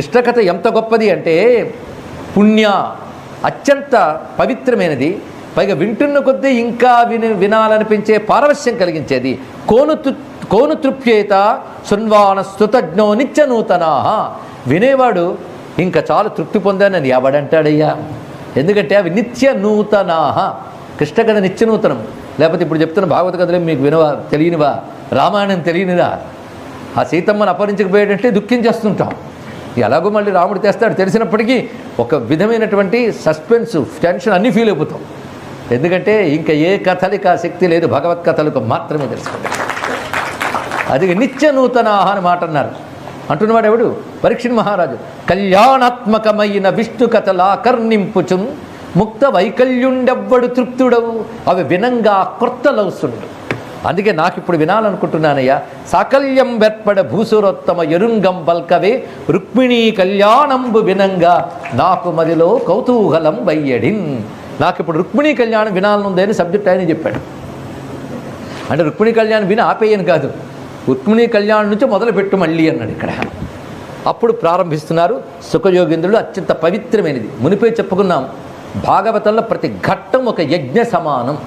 కృష్ణకథ ఎంత గొప్పది అంటే పుణ్య అత్యంత పవిత్రమైనది. పైగా వింటున్న కొద్దీ ఇంకా విని వినాలనిపించే పారవశ్యం కలిగించేది. కోను కోను తృప్యేత శృణ్వాన స్తుతజ్ఞో నిత్య నూతనా. వినేవాడు ఇంకా చాలా తృప్తి పొందానని ఎవడంటాడయ్యా? ఎందుకంటే అవి నిత్య నూతనాహ కృష్ణకథ నిత్య నూతనం. లేకపోతే ఇప్పుడు చెప్తున్న భాగవత కథలే మీకు వినవా తెలియనివా? రామాయణం తెలియనిదా? ఆ సీతమ్మను అపహరించకపోయాడంటే దుఃఖించేస్తుంటాం. ఎలాగో మళ్ళీ రాముడు తెస్తాడు. తెలిసినప్పటికీ ఒక విధమైనటువంటి సస్పెన్స్ టెన్షన్ అన్నీ ఫీల్ అయిపోతాం. ఎందుకంటే ఇంకా ఏ కథలికి ఆ శక్తి లేదు. భగవత్ కథలకు మాత్రమే తెలుసుకోండి అది నిత్య నూతన అని మాట అన్నారు. అంటున్నవాడు ఎవడు? పరీక్షణ మహారాజు. కళ్యాణాత్మకమైన విష్ణు కథలా కర్ణింపుచున్ ముక్త వైకల్యుండెవ్వడు తృప్తుడవు. అవి వినంగా కొత్తలవుసుండు అందుకే నాకు ఇప్పుడు వినాలనుకుంటున్నానయ్యా. సాకల్యం వెర్పడ భూసురోత్తమ ఎరుంగం పల్కవే రుక్మిణీ కళ్యాణంబు వినంగా నాకు మదిలో కౌతూహలం వయ్యడిన్. నాకు ఇప్పుడు రుక్మిణీ కళ్యాణం వినాలనుంది అని సబ్జెక్ట్ ఆయన చెప్పాడు. అంటే రుక్మిణీ కళ్యాణం విని ఆపేయను కాదు. రుక్మిణీ కళ్యాణం నుంచి మొదలుపెట్టు మళ్ళీ అన్నాడు ఇక్కడ. అప్పుడు ప్రారంభిస్తున్నారు సుఖయోగేంద్రుడు అత్యంత పవిత్రమైనది. మునిపే చెప్పుకున్నాం భాగవతంలో ప్రతి ఘట్టం ఒక యజ్ఞ సమానం.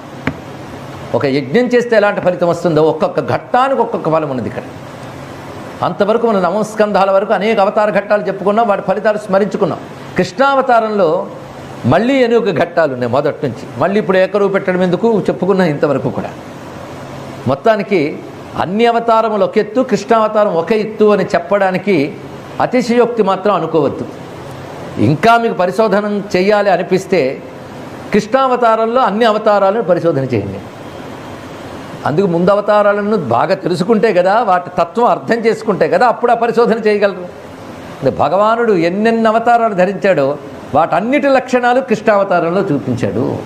ఒక యజ్ఞం చేస్తే ఎలాంటి ఫలితం వస్తుందో ఒక్కొక్క ఘట్టానికి ఒక్కొక్క ఫలం ఉన్నది ఇక్కడ. అంతవరకు మన నమస్కంధాల వరకు అనేక అవతార ఘట్టాలు చెప్పుకున్నాం వాటి ఫలితాలు స్మరించుకున్నాం. కృష్ణావతారంలో మళ్ళీ అనేక ఘట్టాలు ఉన్నాయి మొదటి నుంచి. మళ్ళీ ఇప్పుడు ఏకరువు పెట్టడం ఎందుకు? చెప్పుకున్నాం ఇంతవరకు కూడా. మొత్తానికి అన్ని అవతారములు ఒక ఎత్తు కృష్ణావతారం ఒక ఎత్తు అని చెప్పడానికి అతిశయోక్తి మాత్రం అనుకోవద్దు. ఇంకా మీకు పరిశోధన చేయాలి అనిపిస్తే కృష్ణావతారంలో అన్ని అవతారాలను పరిశోధన చేయండి. అందుకు ముందు అవతారాలను బాగా తెలుసుకుంటే కదా వాటి తత్వం అర్థం చేసుకుంటే కదా అప్పుడు ఆ పరిశోధన చేయగలరు. భగవానుడు ఎన్నెన్ని అవతారాలు ధరించాడో వాటన్నిటి లక్షణాలు కృష్ణావతారంలో చూపించాడు.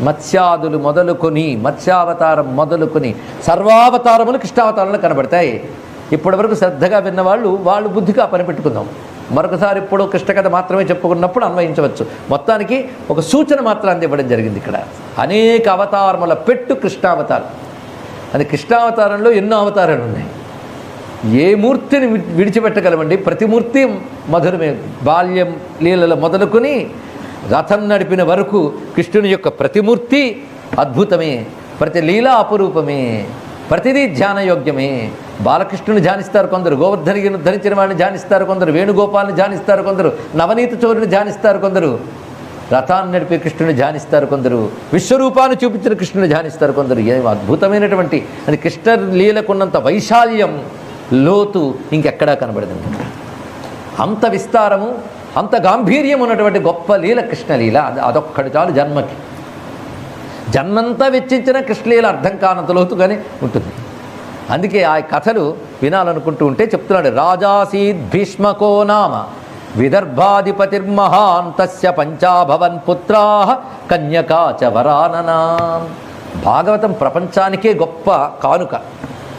మత్స్యాదులు మొదలుకొని మత్స్యావతారం మొదలుకొని సర్వావతారములు కృష్ణావతారంలో కనబడతాయి. ఇప్పటివరకు శ్రద్ధగా విన్నవాళ్ళు వాళ్ళు బుద్ధిగా పని పెట్టుకుందాం. మరొకసారి ఇప్పుడు కృష్ణ కథ మాత్రమే చెప్పుకున్నప్పుడు అన్వయించవచ్చు. మొత్తానికి ఒక సూచన మాత్రం అందివ్వడం జరిగింది ఇక్కడ. అనేక అవతారముల పెట్టు కృష్ణావతారం. అది కృష్ణావతారంలో ఎన్నో అవతారాలు ఉన్నాయి. ఏ మూర్తిని వి- విడిచిపెట్టగలమండి? ప్రతి మూర్తి మధురమే. బాల్యం లీలలు మొదలుకొని రథం నడిపిన వరకు కృష్ణుని యొక్క ప్రతిమూర్తి అద్భుతమే. ప్రతి లీల అపురూపమే. ప్రతిదీ ధ్యానయోగ్యమే. బాలకృష్ణుని ధ్యానిస్తారు కొందరు గోవర్ధనిని ధరించిన వాడిని ధ్యానిస్తారు కొందరు వేణుగోపాల్ని ధ్యానిస్తారు కొందరు నవనీత చోరుని ధ్యానిస్తారు కొందరు. రథాన్ని నడిపే కృష్ణుని ధ్యానిస్తారు కొందరు విశ్వరూపాన్ని చూపించిన కృష్ణుని ధ్యానిస్తారు కొందరు. ఏం అద్భుతమైనటువంటి అది కృష్ణ లీలకున్నంత వైశాల్యం లోతు ఇంకెక్కడా కనబడదండి. అంత విస్తారము అంత గాంభీర్యం ఉన్నటువంటి గొప్ప లీల కృష్ణలీల అది అదొక్కడు చాలు జన్మకి. జన్మంతా వెచ్చించిన కృష్ణలీల అర్థం కానంత లోతుగానే ఉంటుంది. అందుకే ఆ కథలు వినాలనుకుంటూ ఉంటే చెప్తున్నాడు రాజాసీద్ భీష్మకో నామ. విదర్భాధిపతిర్మహాన్ తస్య పంచాభవన్ పుత్రా కన్యకా చ వరాననా. భాగవతం ప్రపంచానికే గొప్ప కానుక.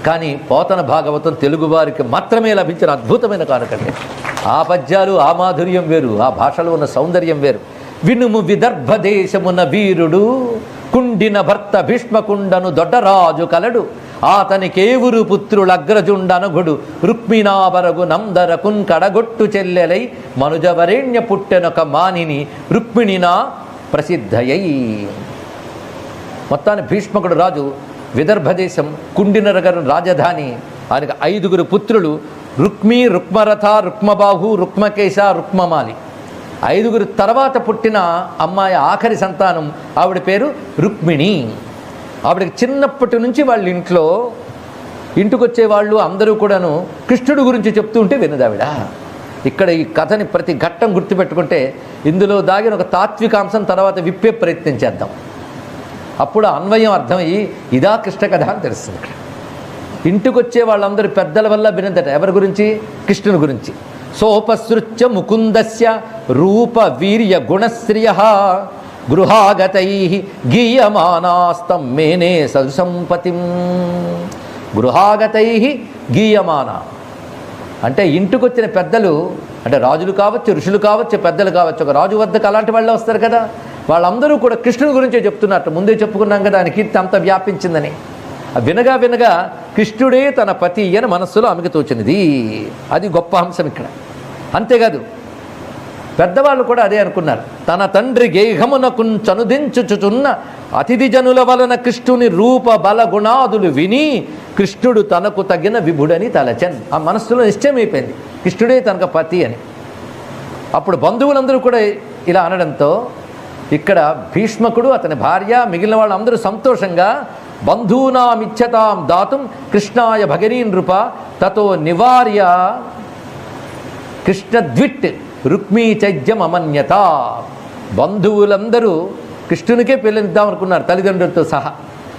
కానీ పోతన భాగవతం తెలుగువారికి మాత్రమే లభించిన అద్భుతమైన కానుకండి ఆ పద్యాలు ఆ మాధుర్యం వేరు ఆ భాషలో ఉన్న సౌందర్యం వేరు. వినుము విదర్భ దేశమున వీరుడు కుండిన భర్త భీష్మకుండను దొడ్డరాజు కలడు. ఆతని కేవురు పుత్రుల పుత్రులగ్రజుండనగుడు రుక్మిణావరగు నందరకున్ కడగొట్టు చెల్లెలై మనుజవరేణ్య పుట్టెనొక మానిని రుక్మిణినా ప్రసిద్ధయై. మొత్తాన్ని భీష్మకుడు రాజు విదర్భదేశం కుండినరగరు రాజధాని ఆయనకు ఐదుగురు పుత్రులు రుక్మి రుక్మరథ రుక్మబాహు రుక్మకేశ రుక్మమాలి. ఐదుగురు తర్వాత పుట్టిన అమ్మాయి ఆఖరి సంతానం ఆవిడ పేరు రుక్మిణి. ఆవిడకి చిన్నప్పటి నుంచి వాళ్ళ ఇంట్లో ఇంటికొచ్చే వాళ్ళు అందరూ కూడాను కృష్ణుడు గురించి చెప్తూ ఉంటే వినదావిడ ఇక్కడ ఈ కథని ప్రతి ఘట్టం గుర్తుపెట్టుకుంటే ఇందులో దాగిన ఒక తాత్వికాంశం తర్వాత విప్పే ప్రయత్నం చేద్దాం. అప్పుడు అన్వయం అర్థమయ్యి ఇదా కృష్ణ కథ అని తెలుస్తుంది ఇక్కడ. ఇంటికి వచ్చే వాళ్ళందరూ పెద్దల వల్ల వినందట ఎవరి గురించి? కృష్ణుని గురించి. సోపసృత్య ముకుందస్య రూప వీర్య గుణశ్రియ గృహాగతై గీయమానాస్తం మేనే సదుసంపతిం. గృహాగతై గీయమాన. అంటే ఇంటికి వచ్చిన పెద్దలు అంటే రాజులు కావచ్చు ఋషులు కావచ్చు పెద్దలు కావచ్చు ఒక రాజు వద్దకు అలాంటి వాళ్ళే వస్తారు కదా. వాళ్ళందరూ కూడా కృష్ణుడి గురించే చెప్తున్నట్టు ముందే చెప్పుకున్నాం కదా ఆయన కీర్తి అంత వ్యాపించిందని. ఆ వినగా వినగా కృష్ణుడే తన పతి అని మనస్సులో ఆమెకు తోచినది. అది గొప్ప అంశం ఇక్కడ. అంతేకాదు పెద్దవాళ్ళు కూడా అదే అనుకున్నారు. తన తండ్రి గేహమునకు చనుదించుచుచున్న అతిథి జనుల వలన కృష్ణుని రూప బల గుణాదులు విని కృష్ణుడు తనకు తగిన విభుడని తలచన్. ఆ మనస్సులో నిశ్చయమైపోయింది కృష్ణుడే తనకు పతి అని. అప్పుడు బంధువులందరూ కూడా ఇలా అనడంతో ఇక్కడ భీష్మకుడు అతని భార్య మిగిలిన వాళ్ళందరూ సంతోషంగా బంధూనామిచ్చతాం దాతుం కృష్ణాయ భగనీ నృప తతో నివార్య కృష్ణద్విట్ రుక్మీ చైద్యం అమన్యత బంధువులందరూ కృష్ణునికే పెళ్ళిద్దాం అనుకున్నారు తల్లిదండ్రులతో సహా.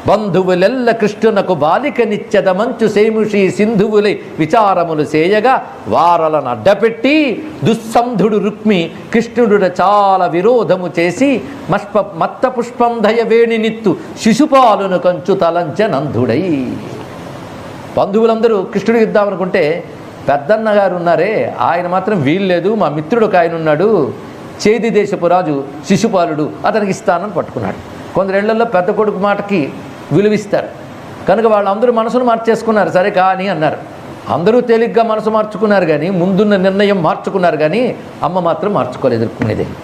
బంధువులెల్ల కృష్ణునకు బాలిక నిత్యద మంచు సేముషి సింధువులై విచారములు చేయగా వారలను అడ్డపెట్టి దుస్సంధుడు రుక్మి కృష్ణుడు చాలా విరోధము చేసి మష్ప మత్త పుష్పం దయ వేణినిత్తు శిశుపాలును కంచు తలంచ నందుడై. బంధువులందరూ కృష్ణుడికి ఇద్దామనుకుంటే పెద్దన్న గారు ఉన్నారే ఆయన మాత్రం వీల్లేదు మా మిత్రుడు ఒక ఆయన ఉన్నాడు చేది దేశపు రాజు శిశుపాలుడు అతనికి ఇస్తానని పట్టుకున్నాడు. కొందరేళ్ళలో పెద్ద కొడుకు మాటకి విలువిస్తారు. కనుక వాళ్ళందరూ మనసును మార్చేసుకున్నారు సరే కానీ అన్నారు. అందరూ తేలిగ్గా మనసు మార్చుకున్నారు కానీ ముందున్న నిర్ణయం మార్చుకున్నారు కానీ అమ్మ మాత్రం మార్చుకోలేదు రుక్మిణీదేవి